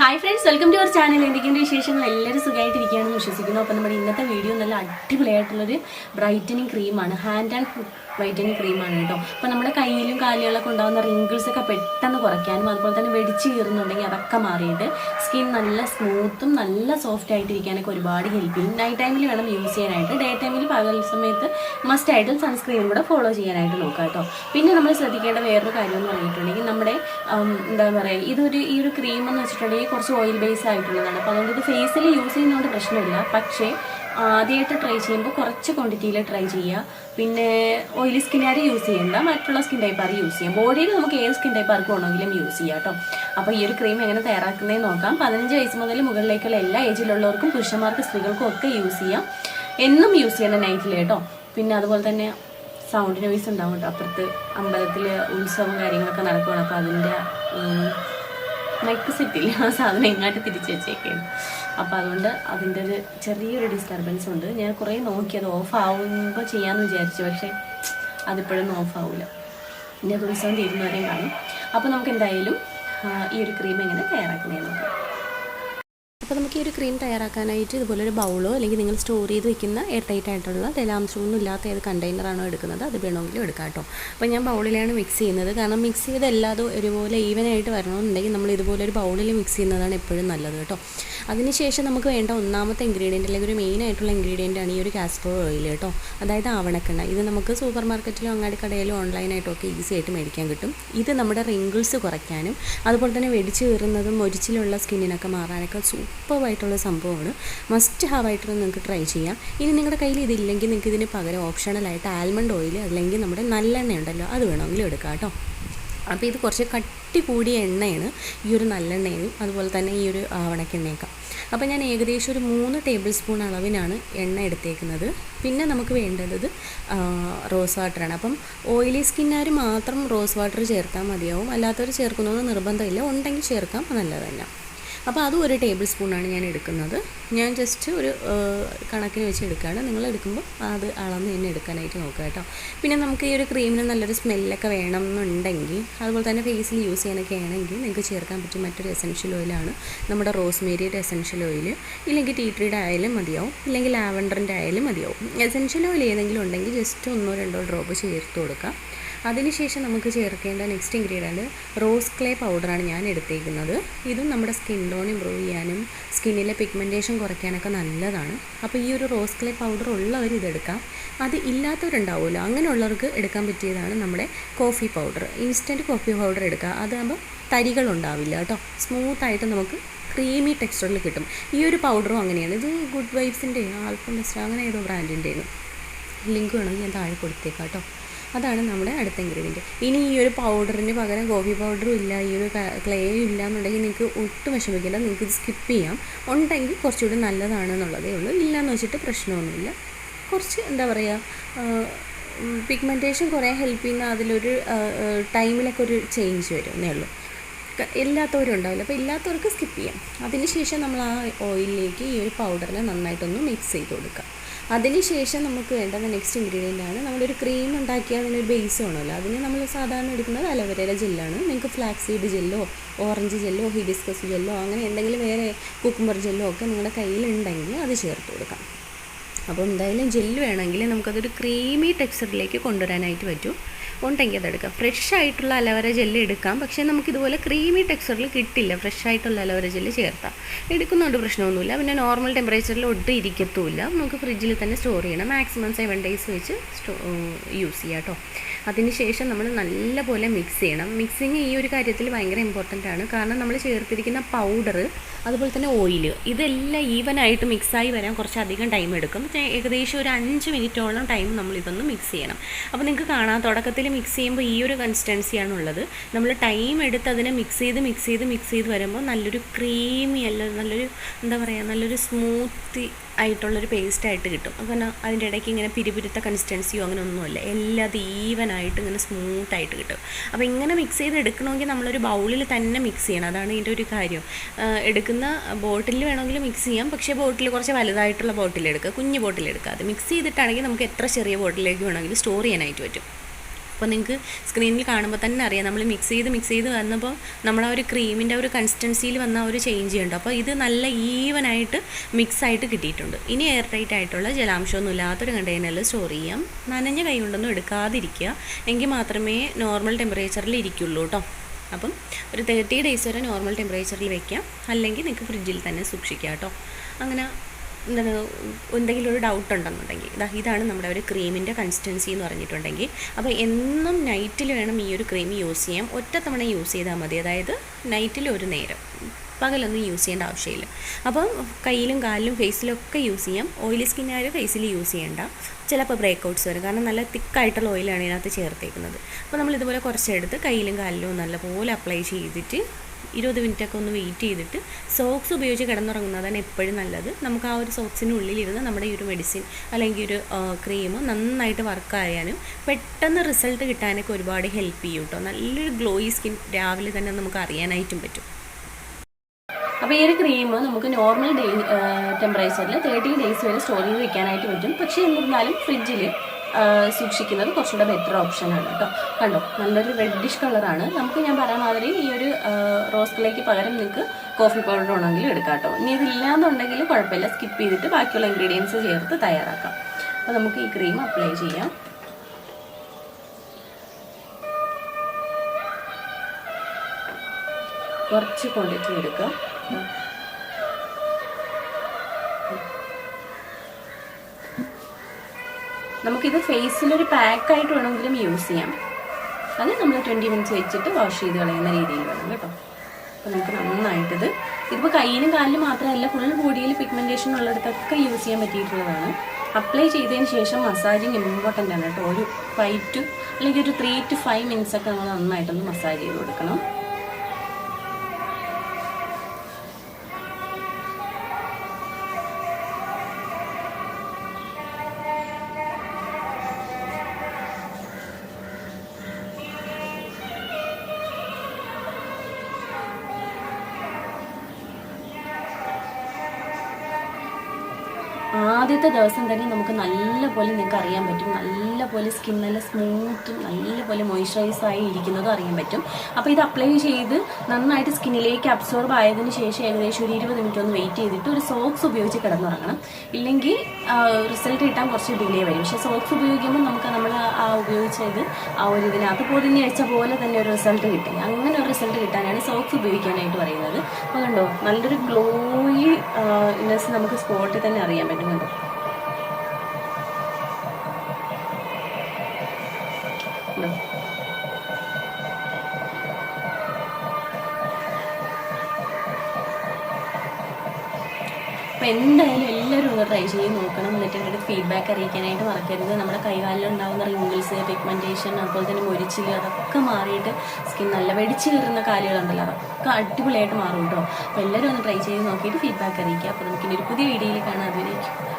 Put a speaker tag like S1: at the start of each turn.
S1: Hi friends welcome to our channel എന്തൊക്കെയുണ്ട് വിശേഷങ്ങൾ? എല്ലാവരും സുഖമായിട്ടിരിക്കുകയാണെന്ന് വിശ്വസിക്കുന്നു. അപ്പോൾ നമ്മുടെ ഇന്നത്തെ വീഡിയോ നല്ല അടിപൊളിയായിട്ടുള്ളൊരു ബ്രൈറ്റനിങ് ക്രീമാണ് ഹാൻഡ് ആൻഡ് വൈറ്റനിങ് ക്രീമാണ് കേട്ടോ. അപ്പോൾ നമ്മുടെ കയ്യിലും കാലുകളൊക്കെ ഉണ്ടാകുന്ന ഒക്കെ പെട്ടെന്ന് കുറയ്ക്കാനും അതുപോലെ തന്നെ വെടിച്ച് കീറുന്നുണ്ടെങ്കിൽ അതൊക്കെ മാറിയിട്ട് സ്കിൻ നല്ല സ്മൂത്തും നല്ല സോഫ്റ്റ് ആയിട്ടിരിക്കാനൊക്കെ ഒരുപാട് ഹെൽപ്പ് ചെയ്യും. നൈറ്റ് ടൈമിൽ വേണം യൂസ് ചെയ്യാനായിട്ട്. ഡേ ടൈമിൽ പകൽ സമയത്ത് മസ്റ്റ് ആയിട്ട് സൺസ്ക്രീനും കൂടെ ഫോളോ ചെയ്യാനായിട്ട് നോക്കുക കേട്ടോ. പിന്നെ നമ്മൾ ശ്രദ്ധിക്കേണ്ട വേറൊരു കാര്യം എന്ന് പറഞ്ഞിട്ടുണ്ടെങ്കിൽ നമ്മുടെ എന്താ പറയുക ഇതൊരു ഈ ഒരു ക്രീം എന്ന് വെച്ചിട്ടുണ്ടെങ്കിൽ കുറച്ച് ഓയിൽ ബേസ് ആയിട്ടുള്ളതാണ്. അപ്പോൾ അതുകൊണ്ട് ഇത് ഫേസിൽ യൂസ് ചെയ്യുന്നതുകൊണ്ട് പ്രശ്നമില്ല. പക്ഷേ ആദ്യമായിട്ട് ട്രൈ ചെയ്യുമ്പോൾ കുറച്ച് ക്വാണ്ടിറ്റിയിൽ ട്രൈ ചെയ്യുക. പിന്നെ ഓയിലി സ്കിന്നുകാർ യൂസ് ചെയ്യേണ്ട. മറ്റുള്ള സ്കിൻ ടൈപ്പ് ടൈപ്പാർ യൂസ് ചെയ്യാം? ബോഡിയിൽ നമുക്ക് ഏത് സ്കിൻ ടൈപ്പ് ആർക്ക് വേണമെങ്കിലും യൂസ് ചെയ്യാം കേട്ടോ. അപ്പോൾ ഈ ഒരു ക്രീം എങ്ങനെ തയ്യാറാക്കുന്നതെന്ന് നോക്കാം. പതിനഞ്ച് വയസ്സ് മുതൽ മുകളിലേക്കുള്ള എല്ലാ ഏജിലുള്ളവർക്കും പുരുഷന്മാർക്ക് സ്ത്രീകൾക്കും ഒക്കെ യൂസ് ചെയ്യാം. എന്നും യൂസ് ചെയ്യണം നൈറ്റിൽ കേട്ടോ. പിന്നെ അതുപോലെ തന്നെ സൗണ്ട് നോയ്സ് ഉണ്ടാവും കേട്ടോ. അപ്പുറത്ത് അമ്പലത്തിൽ ഉത്സവം കാര്യങ്ങളൊക്കെ നടക്കുകയാണ് അപ്പോൾ അതിന്റെ മൈക്ക് സെറ്റില്ല ആ സാധനം എങ്ങാട്ട് തിരിച്ച് വെച്ചേക്കാണ്. അപ്പം അതുകൊണ്ട് അതിന്റെ ഒരു ചെറിയൊരു ഡിസ്റ്റർബൻസ് ഉണ്ട്. ഞാൻ കുറേ നോക്കി അത് ഓഫ് ആവുമ്പോൾ ചെയ്യാമെന്ന് വിചാരിച്ചു. പക്ഷേ അതിപ്പോഴൊന്നും ഓഫ് ആവില്ല ഇനി അത് ഉത്സവം തീരുന്നവരെയും കാണും. അപ്പോൾ നമുക്ക് എന്തായാലും ഈ ഒരു ക്രീം എങ്ങനെ തയ്യാറാക്കുന്നതെന്ന് നോക്കാം. അപ്പോൾ നമുക്ക് ഈ ഒരു ക്രീം തയ്യാറാക്കാനായിട്ട് ഇതുപോലെ ഒരു ബൗളോ അല്ലെങ്കിൽ നിങ്ങൾ സ്റ്റോർ ചെയ്ത് വെക്കുന്ന എയർ ടൈറ്റ് ആയിട്ടുള്ള ജലാംശമൊന്നും ഇല്ലാത്ത ഏത് കണ്ടെയ്നറാണോ എടുക്കുന്നത് അത് വേണമെങ്കിലും എടുക്കാം കേട്ടോ. അപ്പോൾ ഞാൻ ബൗളിലാണ് മിക്സ് ചെയ്യുന്നത്. കാരണം മിക്സ് ചെയ്ത് എല്ലാതും ഒരുപോലെ ഈവനായിട്ട് വരണമെന്നുണ്ടെങ്കിൽ നമ്മൾ ഇതുപോലെ ഒരു ബൗളിൽ മിക്സ് ചെയ്യുന്നതാണ് എപ്പോഴും നല്ലത് കേട്ടോ. അതിനുശേഷം നമുക്ക് വേണ്ട ഒന്നാമത്തെ ഇൻഗ്രീഡിയന്റ് അല്ലെങ്കിൽ ഒരു മെയിൻ ആയിട്ടുള്ള ഇൻഗ്രീഡിയന്റ് ആണ് ഈ ഒരു കാസ്ട്രോ ഓയിൽ കേട്ടോ. അതായത് ആവണക്കെണ്ണ. ഇത് നമുക്ക് സൂപ്പർ മാർക്കറ്റിലോ അങ്ങാടി കടയിലോ ഓൺലൈനായിട്ടോ ഒക്കെ ഈസി ആയിട്ട് മേടിക്കാൻ കിട്ടും. ഇത് നമ്മുടെ റിങ്കിൾസ് കുറയ്ക്കാനും അതുപോലെ തന്നെ വെടിച്ച് കയറുന്നതും ഒരിച്ചിലുള്ള സ്കിന്നിനൊക്കെ മാറാനൊക്കെ സൂപ്പറായിട്ടുള്ള സംഭവമാണ്. മസ്റ്റ് ഹാവ് ആയിട്ടുള്ള നിങ്ങൾക്ക് ട്രൈ ചെയ്യാം. ഇനി നിങ്ങളുടെ കയ്യിൽ ഇതില്ലെങ്കിൽ നിങ്ങൾക്ക് ഇതിന് പകരം ഓപ്ഷണലായിട്ട് ആൽമണ്ട് ഓയിൽ അല്ലെങ്കിൽ നമ്മുടെ നല്ലെണ്ണ ഉണ്ടല്ലോ അത് വേണമെങ്കിലും എടുക്കാം കേട്ടോ. അപ്പോൾ ഇത് കുറച്ച് കട്ടി കൂടിയ എണ്ണയാണ്. ഈ ഒരു നല്ലെണ്ണയും അതുപോലെ തന്നെ ഈ ഒരു ആവണക്കെണ്ണയൊക്കെ അപ്പോൾ ഞാൻ ഏകദേശം ഒരു മൂന്ന് ടേബിൾ സ്പൂൺ അളവിനാണ് എണ്ണ എടുത്തേക്കുന്നത്. പിന്നെ നമുക്ക് വേണ്ടത് റോസ് വാട്ടറാണ് അപ്പം ഓയിലി സ്കിന്നുകാർ മാത്രം റോസ് വാട്ടർ ചേർത്താൽ മതിയാവും. അല്ലാത്തവർ ചേർക്കണമെന്ന് നിർബന്ധമില്ല. ഉണ്ടെങ്കിൽ ചേർക്കാം നല്ലതല്ല അപ്പോൾ അതും ഒരു ടേബിൾ സ്പൂണാണ് ഞാൻ എടുക്കുന്നത്. ഞാൻ ജസ്റ്റ് ഒരു കണക്കിന് വെച്ച് എടുക്കുകയാണ്. നിങ്ങൾ എടുക്കുമ്പോൾ അത് അളന്ന് തന്നെ എടുക്കാനായിട്ട് നോക്കുക കേട്ടോ. പിന്നെ നമുക്ക് ഈ ഒരു ക്രീമിന് നല്ലൊരു സ്മെല്ലൊക്കെ വേണം എന്നുണ്ടെങ്കിൽ അതുപോലെ തന്നെ ഫേസിൽ യൂസ് ചെയ്യാനൊക്കെ ആണെങ്കിൽ നിങ്ങൾക്ക് ചേർക്കാൻ പറ്റും മറ്റൊരു എസൻഷ്യൽ ഓയിലാണ് നമ്മുടെ റോസ്മേരിയുടെ എസൻഷ്യൽ ഓയിൽ. ഇല്ലെങ്കിൽ ടീ ആയാലും മതിയാവും. ഇല്ലെങ്കിൽ ലാവൻഡറിന്റെ ആയാലും മതിയാവും. എസൻഷ്യൽ ഓയിൽ ഏതെങ്കിലും ഉണ്ടെങ്കിൽ ജസ്റ്റ് ഒന്നോ രണ്ടോ ഡ്രോപ്പ് ചേർത്ത് കൊടുക്കുക. അതിനുശേഷം നമുക്ക് ചേർക്കേണ്ട നെക്സ്റ്റ് ഇൻഗ്രീഡിയന്റ് റോസ് ക്ലേ പൗഡറാണ് ഞാൻ എടുത്തേക്കുന്നത്. ഇതും നമ്മുടെ സ്കിൻ ടോൺ ഇമ്പ്രൂവ് ചെയ്യാനും സ്കിന്നിലെ പിഗ്മെന്റേഷൻ കുറയ്ക്കാനൊക്കെ നല്ലതാണ്. അപ്പോൾ ഈ ഒരു റോസ് ക്ലേ പൗഡർ ഉള്ളവർ ഇതെടുക്കാം അത് ഇല്ലാത്തവരുണ്ടാവുമല്ലോ അങ്ങനെയുള്ളവർക്ക് എടുക്കാൻ പറ്റിയതാണ് നമ്മുടെ coffee powder instant coffee powder എടുക്കുക അതാകുമ്പോൾ തരികളുണ്ടാവില്ല കേട്ടോ. സ്മൂത്തായിട്ട് നമുക്ക് ക്രീമി ടെക്സ്ചറിൽ കിട്ടും. ഈ ഒരു പൗഡറും അങ്ങനെയാണ്. ഇത് ഗുഡ് വൈബ്സിന്റെ ബെസ്റ്റ് അങ്ങനെ ഏതോ ബ്രാൻഡിന്റെയാണ് ലിങ്ക് വേണമെങ്കിൽ ഞാൻ താഴെ കൊടുത്തേക്കാം കേട്ടോ. അതാണ് നമ്മുടെ അടുത്ത ഇൻഗ്രീഡിയന്റ് ഇനി ഈ ഒരു പൗഡറിന് പകരം കോഫി പൗഡറും ഇല്ല ഈ ഒരു ക്ലേയും ഇല്ല എന്നുണ്ടെങ്കിൽ നിങ്ങൾക്ക് ഒട്ടും വിഷമിക്കില്ല നിങ്ങൾക്ക് ഇത് സ്കിപ്പ് ചെയ്യാം. ഉണ്ടെങ്കിൽ കുറച്ചുകൂടി നല്ലതാണെന്നുള്ളതേ ഉള്ളൂ. ഇല്ലയെന്ന് വെച്ചിട്ട് പ്രശ്നമൊന്നുമില്ല. കുറച്ച് എന്താ പറയുക പിഗ്മെന്റേഷൻ കുറേ ഹെൽപ്പ് ചെയ്യുന്ന അതിലൊരു ടൈമിലൊക്കെ ഒരു ചേഞ്ച് വരും എന്നേ ഉള്ളൂ. ഇല്ലാത്തവരും ഉണ്ടാവില്ല അപ്പോൾ ഇല്ലാത്തവർക്ക് സ്കിപ്പ് ചെയ്യാം. അതിന് ശേഷം നമ്മൾ ആ ഓയിലിലേക്ക് ഈ ഒരു പൗഡറിനെ നന്നായിട്ടൊന്ന് മിക്സ് ചെയ്ത് കൊടുക്കുക. അതിനുശേഷം നമുക്ക് വേണ്ടത് നെക്സ്റ്റ് ഇൻഗ്രീഡിയന്റ് ആണ്. നമ്മളൊരു ക്രീം ഉണ്ടാക്കിയാൽ അതിനൊരു ബേസ് വേണമല്ലോ. അതിന് നമ്മൾ സാധാരണ എടുക്കുന്നത് അലവരയുടെ ജെല്ലാണ് നിങ്ങൾക്ക് ഫ്ലാക്സ് സീഡ് ജെല്ലോ ഓറഞ്ച് ജെല്ലോ ഹിബിസ്കസ് ജെല്ലോ അങ്ങനെ എന്തെങ്കിലും വേറെ കുക്കുംബർ ജെല്ലോ ഒക്കെ നിങ്ങളുടെ കയ്യിലുണ്ടെങ്കിൽ അത് ചേർത്ത് കൊടുക്കാം. അപ്പോൾ എന്തായാലും ജെല്ല് വേണമെങ്കിൽ നമുക്കതൊരു ക്രീമി ടെക്സ്ചറിലേക്ക് കൊണ്ടുവരാനായിട്ട് പറ്റും. ഉണ്ടെങ്കിൽ അതെടുക്കാം. ഫ്രഷ് ആയിട്ടുള്ള അലവര ജെല്ല് എടുക്കാം. പക്ഷേ നമുക്കിതുപോലെ ക്രീമി ടെക്സ്ചറിൽ കിട്ടില്ല. ഫ്രഷ് ആയിട്ടുള്ള അലവര ജെല്ല് ചേർത്താം. എടുക്കുന്നതുകൊണ്ട് പ്രശ്നമൊന്നുമില്ല. പിന്നെ നോർമൽ ടെമ്പറേച്ചറിൽ ഒട്ടും ഇരിക്കത്തുമില്ല. നമുക്ക് ഫ്രിഡ്ജിൽ തന്നെ സ്റ്റോർ ചെയ്യണം. മാക്സിമം സെവൻ ഡേയ്സ് വെച്ച് സ്റ്റോ യൂസ് ചെയ്യാം കേട്ടോ. അതിനുശേഷം നമ്മൾ നല്ലപോലെ മിക്സ് ചെയ്യണം. മിക്സിങ് ഈ ഒരു കാര്യത്തിൽ ഭയങ്കര ഇമ്പോർട്ടന്റ് ആണ്. കാരണം നമ്മൾ ചേർത്തിരിക്കുന്ന പൗഡർ അതുപോലെ തന്നെ ഓയിൽ ഇതെല്ലാം ഈവനായിട്ട് മിക്സായി വരാൻ കുറച്ചധികം ടൈം എടുക്കും. ഏകദേശം ഒരു അഞ്ച് മിനിറ്റോളം ടൈം നമ്മൾ ഇതൊന്ന് മിക്സ് ചെയ്യണം. അപ്പോൾ നിങ്ങൾക്ക് കാണാം. തുടക്കത്തിൽ മിക്സ് ചെയ്യുമ്പോൾ ഈ ഒരു കൺസിസ്റ്റൻസിയാണ് ഉള്ളത് നമ്മൾ ടൈം എടുത്ത് അതിനെ മിക്സ് ചെയ്ത് മിക്സ് ചെയ്ത് മിക്സ് ചെയ്ത് വരുമ്പോൾ നല്ലൊരു ക്രീമി അല്ല നല്ലൊരു എന്താ പറയുക നല്ലൊരു സ്മൂത്തി ആയിട്ടുള്ളൊരു പേസ്റ്റ് ആയിട്ട് കിട്ടും. അങ്ങനെ അതിന്റെ ഇടയ്ക്ക് ഇങ്ങനെ പിരിപിരുത്ത കൺസിസ്റ്റൻസിയോ അങ്ങനെ ഒന്നുമല്ല. എല്ലാം അത് ഈവനായിട്ട് ഇങ്ങനെ സ്മൂത്ത് ആയിട്ട് കിട്ടും. അപ്പോൾ ഇങ്ങനെ മിക്സ് ചെയ്ത് എടുക്കണമെങ്കിൽ നമ്മളൊരു ബൗളിൽ തന്നെ മിക്സ് ചെയ്യണം. അതാണ് ഇതിന്റെ ഒരു കാര്യം. എടുക്കുന്ന ബോട്ടിൽ വേണമെങ്കിൽ മിക്സ് ചെയ്യാം. പക്ഷേ ബോട്ടിൽ കുറച്ച് വലുതായിട്ടുള്ള ബോട്ടിൽ എടുക്കുക. കുഞ്ഞു ബോട്ടിൽ അത് മിക്സ് ചെയ്തിട്ടാണെങ്കിൽ നമുക്ക് എത്ര ചെറിയ ബോട്ടിലേക്ക് വേണമെങ്കിലും സ്റ്റോർ ചെയ്യാനായിട്ട് പറ്റും. അപ്പോൾ നിങ്ങൾക്ക് സ്ക്രീനിൽ കാണുമ്പോൾ തന്നെ അറിയാം. നമ്മൾ മിക്സ് ചെയ്ത് മിക്സ് ചെയ്ത് വന്നപ്പോൾ നമ്മുടെ ആ ഒരു ക്രീമിന്റെ ഒരു കൺസിസ്റ്റൻസിയിൽ വന്ന ഒരു ചേഞ്ച് ഉണ്ട്. അപ്പോൾ ഇത് നല്ല ഈവനായിട്ട് മിക്സ് ആയിട്ട് കിട്ടിയിട്ടുണ്ട്. ഇനി എയർ ടൈറ്റ് ആയിട്ടുള്ള ജലാംശമൊന്നും ഇല്ലാത്തൊരു കണ്ടെയ്നറിൽ സ്റ്റോർ ചെയ്യാം. നനഞ്ഞ കൈ കൊണ്ടൊന്നും എടുക്കാതിരിക്കുക. എങ്കിൽ മാത്രമേ നോർമൽ ടെമ്പറേച്ചറിൽ ഇരിക്കുള്ളൂ കേട്ടോ. അപ്പം ഒരു തേർട്ടി ഡേയ്സ് വരെ നോർമൽ ടെമ്പറേച്ചറിൽ വെക്കാം. അല്ലെങ്കിൽ നിങ്ങൾക്ക് ഫ്രിഡ്ജിൽ തന്നെ സൂക്ഷിക്കാം കേട്ടോ. അങ്ങനെ എന്താണ് എന്തെങ്കിലും ഒരു ഡൗട്ട് ഉണ്ടെന്നുണ്ടെങ്കിൽ ഇതാ ഇതാണ് നമ്മുടെ ഒരു ക്രീമിന്റെ കൺസിസ്റ്റൻസി എന്ന് പറഞ്ഞിട്ടുണ്ടെങ്കിൽ അപ്പോൾ എന്നും നൈറ്റിൽ വേണം ഈ ഒരു ക്രീം യൂസ് ചെയ്യാം ഒറ്റ തവണ യൂസ് ചെയ്താൽ മതി. അതായത് നൈറ്റിൽ ഒരു നേരം. പകലൊന്നും യൂസ് ചെയ്യേണ്ട ആവശ്യമില്ല. അപ്പോൾ കയ്യിലും കാലിലും ഫേസിലും ഒക്കെ യൂസ് ചെയ്യാം. ഓയിലി സ്കിന്നായാലും ഫേസിൽ യൂസ് ചെയ്യേണ്ട. ചിലപ്പോൾ ബ്രേക്ക് ഔട്ട്സ് വരും. കാരണം നല്ല തിക്കായിട്ടുള്ള ഓയിലാണ് ഇതിനകത്ത് ചേർത്തേക്കുന്നത്. അപ്പോൾ നമ്മൾ ഇതുപോലെ കുറച്ചെടുത്ത് കയ്യിലും കാലിലും നല്ലപോലെ അപ്ലൈ ചെയ്തിട്ട് ഇരുപത് മിനിറ്റ് ഒക്കെ ഒന്ന് വെയിറ്റ് ചെയ്തിട്ട് സോക്സ് ഉപയോഗിച്ച് കിടന്നുറങ്ങുന്നതാണ് എപ്പോഴും നല്ലത്. നമുക്ക് ആ ഒരു സോക്സിനുള്ളിലിരുന്ന് നമ്മുടെ ഈ ഒരു മെഡിസിൻ അല്ലെങ്കിൽ ഒരു ക്രീം നന്നായിട്ട് വർക്ക് ആയാലും പെട്ടെന്ന് റിസൾട്ട് കിട്ടാനൊക്കെ ഒരുപാട് ഹെൽപ്പ് ചെയ്യും കേട്ടോ നല്ലൊരു ഗ്ലോയി സ്കിൻ രാവിലെ തന്നെ നമുക്ക് അറിയാനായിട്ടും പറ്റും. അപ്പോൾ ഈ ഒരു ക്രീം നമുക്ക് നോർമൽ ഡേ ടെമ്പറേച്ചറിൽ തേർട്ടി ഡേയ്സ് വരെ സ്റ്റോർ ചെയ്ത് വെക്കാനായിട്ട് പറ്റും. പക്ഷേ എന്നിരുന്നാലും ഫ്രിഡ്ജിൽ സൂക്ഷിക്കുന്നത് കുറച്ചുകൂടെ ബെറ്റർ ഓപ്ഷൻ ആണ് കേട്ടോ. കണ്ടോ നല്ലൊരു റെഡിഷ് കളറാണ് നമുക്ക് ഞാൻ പറയാൻ മാതിരി ഈ ഒരു റോസ് കളിലേക്ക് പകരം നിങ്ങൾക്ക് കോഫി പൗഡർ ഉണ്ടെങ്കിലും എടുക്കാം കേട്ടോ. ഇനി ഇതില്ലാന്നുണ്ടെങ്കിൽ കുഴപ്പമില്ല. സ്കിപ്പ് ചെയ്തിട്ട് ബാക്കിയുള്ള ഇൻഗ്രീഡിയൻസ് ചേർത്ത് തയ്യാറാക്കാം. അപ്പോൾ നമുക്ക് ഈ ക്രീം അപ്ലൈ ചെയ്യാം. കുറച്ച് ക്വാണ്ടിറ്റി എടുക്കുക നമുക്കിത് ഫേസിലൊരു പാക്കായിട്ട് വേണമെങ്കിലും യൂസ് ചെയ്യാം. അത് നമ്മൾ ട്വന്റി മിനിറ്റ്സ് വെച്ചിട്ട് വാഷ് ചെയ്ത് കളയുന്ന രീതിയിൽ വേണം കേട്ടോ. അപ്പോൾ നമുക്ക് നന്നായിട്ടിത് ഇതിപ്പോൾ കയ്യിലും കാലിലും മാത്രമല്ല ഫുൾ ബോഡിയിൽ പിഗ്മെന്റേഷൻ ഉള്ളിടത്തൊക്കെ യൂസ് ചെയ്യാൻ പറ്റിയിട്ടുള്ളതാണ്. അപ്ലൈ ചെയ്തതിന് ശേഷം മസാജിങ് ഇമ്പോർട്ടന്റ് ആണ് കേട്ടോ. ഒരു ഫൈവ് ടു അല്ലെങ്കിൽ ഒരു ത്രീ ടു ഫൈവ് മിനിറ്റ്സ് ഒക്കെ നമ്മൾ നന്നായിട്ടൊന്ന് മസാജ് ചെയ്ത് കൊടുക്കണം. ആദ്യത്തെ ദിവസം തന്നെ നമുക്ക് നല്ലപോലെ നിങ്ങൾക്ക് അറിയാൻ പറ്റും. നല്ലപോലെ സ്കിൻ നല്ല സ്മൂത്തും നല്ല പോലെ മോയ്സ്ചറൈസ് ആയി ഇരിക്കുന്നതും അറിയാൻ പറ്റും. അപ്പോൾ ഇത് അപ്ലൈ ചെയ്ത് നന്നായിട്ട് സ്കിന്നിലേക്ക് അബ്സോർബ് ആയതിന് ശേഷം ഏകദേശം ഒരു ഇരുപത് മിനിറ്റ് ഒന്ന് വെയിറ്റ് ചെയ്തിട്ട് ഒരു സോക്സ് ഉപയോഗിച്ച് കിടന്നുറങ്ങണം. ഇല്ലെങ്കിൽ റിസൾട്ട് കിട്ടാൻ കുറച്ച് ഡിലേ വരും. പക്ഷേ സോക്സ് ഉപയോഗിക്കുമ്പോൾ നമുക്ക് നമ്മൾ ആ ഉപയോഗിച്ചത് ആ ഒരു ഇതിനകത്ത് പൊതിഞ്ഞ് വെച്ച പോലെ തന്നെ ഒരു റിസൾട്ട് കിട്ടി. അങ്ങനെ ഒരു റിസൾട്ട് കിട്ടാനാണ് സോക്സ് ഉപയോഗിക്കാനായിട്ട് പറയുന്നത്. അപ്പോൾ കണ്ടോ നല്ലൊരു ഗ്ലോയി ഇന്നസ് നമുക്ക് സ്പോട്ടിൽ തന്നെ അറിയാൻ പറ്റും. കണ്ടോ? എന്തായാലും ട്രൈ ചെയ്ത് നോക്കണം എന്നിട്ട് അവരുടെ ഫീഡ്ബാക്ക് അറിയിക്കാനായിട്ട് മറക്കരുത്. നമ്മുടെ കൈകാലിലുണ്ടാകുന്ന റിങ്കിൾസ് പിഗ്മെന്റേഷൻ അതുപോലെ തന്നെ മൊരിച്ചിൽ അതൊക്കെ മാറിയിട്ട് സ്കിൻ നല്ല വെടിച്ച് കയറുന്ന കാലുകളുണ്ടല്ലോ അതൊക്കെ അടിപൊളിയായിട്ട് മാറും കേട്ടോ അപ്പോൾ എല്ലാവരും ഒന്ന് ട്രൈ ചെയ്ത് നോക്കിയിട്ട് ഫീഡ്ബാക്ക് അറിയിക്കുക. അപ്പോൾ നമുക്കിനി ഒരു പുതിയ വീഡിയോയിൽ കാണാം. അതുവരേക്കും.